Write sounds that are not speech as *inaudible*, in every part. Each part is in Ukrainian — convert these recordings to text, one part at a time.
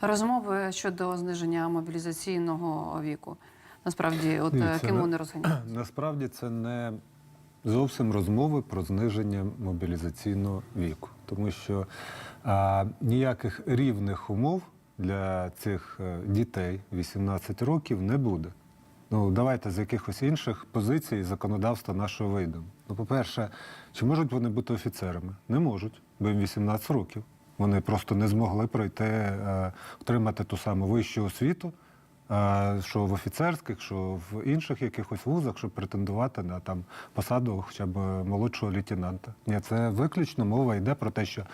Розмови щодо зниження мобілізаційного віку. Насправді, от Ні, е, ким не- вони розганяють? *clears throat* Насправді це не зовсім розмови про зниження мобілізаційного віку, тому що а, ніяких рівних умов для цих е, дітей 18 років не буде. Ну, давайте з якихось інших позицій законодавства нашого вийдемо. Ну, по-перше, чи можуть вони бути офіцерами? Не можуть, бо їм 18 років. Вони просто не змогли пройти, е, отримати ту саму вищу освіту, е, що в офіцерських, що в інших якихось вузах, щоб претендувати на там посаду хоча б молодшого лейтенанта. Ні, це виключно мова йде про те, що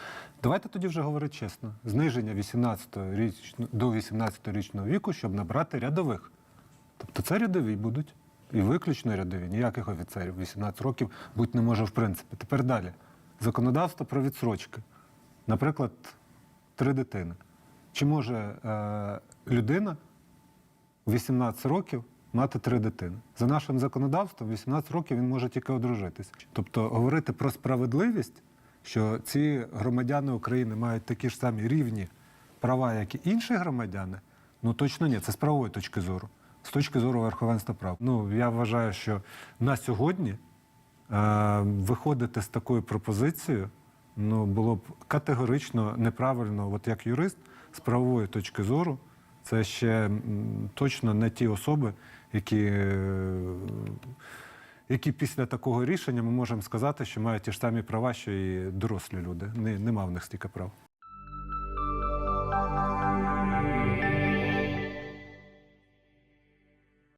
давайте тоді вже говорити чесно: зниження 18 річ до 18-річного віку, щоб набрати рядових. Тобто це рядові будуть. І виключно рядові, ніяких офіцерів. 18 років будь не може в принципі. Тепер далі. Законодавство про відсрочки. Наприклад, три дитини. Чи може е, людина 18 років мати три дитини? За нашим законодавством, 18 років він може тільки одружитись. Тобто говорити про справедливість, що ці громадяни України мають такі ж самі рівні права, як і інші громадяни, ну точно ні, це з правової точки зору. З точки зору верховенства прав. Ну я вважаю, що на сьогодні е, виходити з такою пропозицією ну було б категорично неправильно, от як юрист, з правової точки зору, це ще точно не ті особи, які. Е, які після такого рішення ми можемо сказати, що мають ті ж самі права, що і дорослі люди. Нема в них стільки прав.